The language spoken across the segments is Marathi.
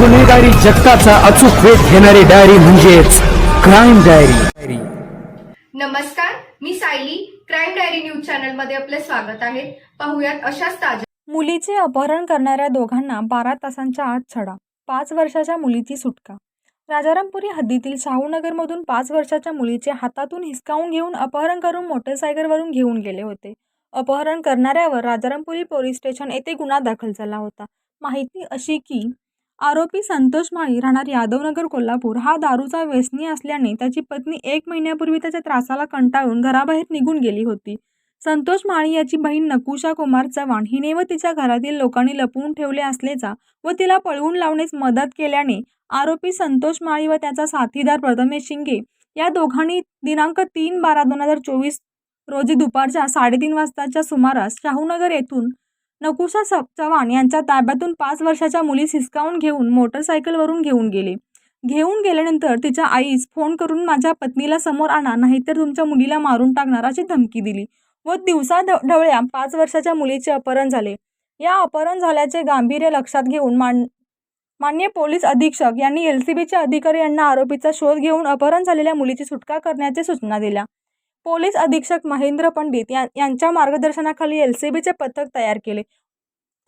गुन्हेगारी जगताचा अचूक वेध घेणारी डायरी म्हणजेच क्राईम डायरी. नमस्कार मी सायली. क्राईम डायरी न्यूज चॅनलमध्ये आपले स्वागत आहे. पाहुयात अशाच ताज्या मुलीचे अपहरण करणाऱ्या दोघांना बारा तासांच्या आत छडा पाच वर्षाच्या मुलीची सुटका. राजारामपुरी हद्दीतील शाहूनगरमधून पाच वर्षाच्या मुलीचे हातातून हिसकावून घेऊन अपहरण करून मोटरसायकलवरून घेऊन गेले होते. अपहरण करणाऱ्यावर राजारामपुरी पोलीस स्टेशन येथे गुन्हा दाखल झाला होता. माहिती अशी की आरोपी संतोष माळी राहणार यादवनगर कोल्हापूर. हा दारूचा व्यसनी असल्याने त्याची पत्नी एक महिन्यापूर्वी त्याच्या त्रासाला कंटाळून घराबाहेर निघून गेली होती. संतोष माळी याची बहीण नकुशा कुमार चव्हाण हिने व तिच्या घरातील लोकांनी लपवून ठेवले असल्याचा व तिला पळवून लावण्यास मदत केल्याने आरोपी संतोष माळी व त्याचा साथीदार प्रथमेश शिंगे या दोघांनी दिनांक तीन बारा दोन हजार चोवीस रोजी दुपारच्या साडेतीन वाजताच्या सुमारास शाहूनगर येथून नकुशा स चव्हाण यांच्या ताब्यातून पाच वर्षाच्या मुलीस हिसकावून घेऊन मोटरसायकलवरून घेऊन गेले. घेऊन गेल्यानंतर तिच्या आईस फोन करून माझ्या पत्नीला समोर आणा नाहीतर तुमच्या मुलीला मारून टाकणार अशी धमकी दिली व दिवसा ढ- ढवळ्या पाच वर्षाच्या मुलीचे अपहरण झाले. या अपहरण झाल्याचे गांभीर्य लक्षात घेऊन मान मान्य पोलीस अधीक्षक यांनी एल सी बीचे अधिकारी यांना आरोपीचा शोध घेऊन अपहरण झालेल्या मुलीची सुटका करण्याच्या सूचना दिल्या. पोलीस अधीक्षक महेंद्र पंडित या यांच्या मार्गदर्शनाखाली एल सी बीचे पथक तयार केले.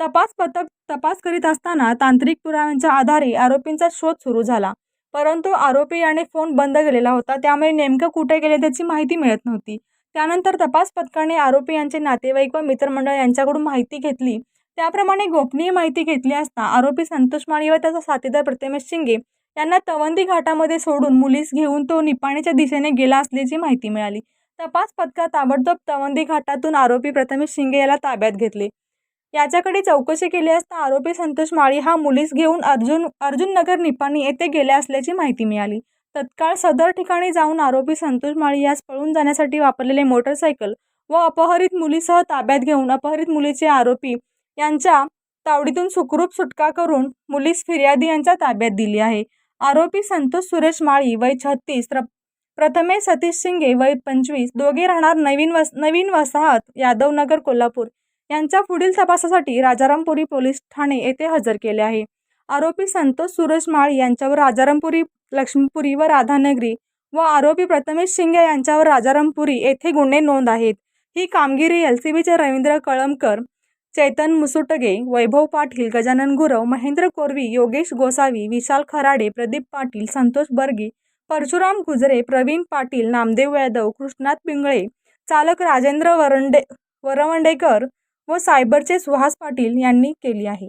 तपास पथक तपास करीत असताना तांत्रिक पुराव्यांच्या आधारे आरोपींचा शोध सुरू झाला. परंतु आरोपी याने फोन बंद केलेला होता त्यामुळे नेमकं कुठे गेले त्याची माहिती मिळत नव्हती. त्यानंतर तपास पथकाने आरोपी यांचे नातेवाईक व मित्रमंडळ यांच्याकडून माहिती घेतली. त्याप्रमाणे गोपनीय माहिती घेतली असता आरोपी संतोष माळी व त्याचा साथीदार प्रतिमेश शिंगे यांना तवंदी घाटामध्ये सोडून मुलीस घेऊन तो निपाणीच्या दिशेने गेला असल्याची माहिती मिळाली. तपास पथकात ताबडतोब तवंदी घाटातून आरोपी प्रथमेश शिंगे याला ताब्यात घेतले. याच्याकडे चौकशी केली असता आरोपी संतोष माळी हा मुलीस घेऊन अर्जुन अर्जुन नगर निपाणी येथे गेल्या असल्याची माहिती मिळाली. तत्काळ सदर ठिकाणी जाऊन आरोपी संतोष माळी यास पळून जाण्यासाठी वापरलेले मोटरसायकल व अपहरित मुलीसह ताब्यात घेऊन अपहरित मुलीचे आरोपी यांच्या तावडीतून सुखरूप सुटका करून मुलीस फिर्यादी यांच्या ताब्यात दिली आहे. आरोपी संतोष सुरेश माळी वय छत्तीस प्र प्रथमेश सतीश शिंगे वय पंचवीस दोघे राहणार नवीन वस नवीन वसाहत यादवनगर कोल्हापूर. यांच्या पुढील तपासासाठी राजारामपुरी पोलीस ठाणे येथे हजर केले आहे. आरोपी संतोष सुरेश माळी यांच्यावर राजारामपुरी लक्ष्मीपुरी व राधानगरी व आरोपी प्रथमेश शिंगे यांच्यावर राजारामपुरी येथे गुन्हे नोंद आहेत. ही कामगिरी एल सी बीचे रवींद्र कळमकर चैतन मुसुटगे वैभव पाटील गजानन गुरव महेंद्र कोरवी योगेश गोसावी विशाल खराडे प्रदीप पाटील संतोष बर्गी परशुराम गुजरे प्रवीण पाटील नामदेव यादव कृष्णात पिंगळे चालक राजेंद्र वरंडे वरवंडेकर व सायबरचे सुहास पाटील यांनी केली आहे.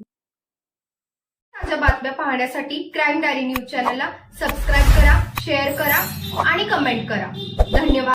ताज्या बातम्या पाहण्यासाठी क्राईम डायरी न्यूज चॅनलला सबस्क्राईब करा शेअर करा आणि कमेंट करा. धन्यवाद.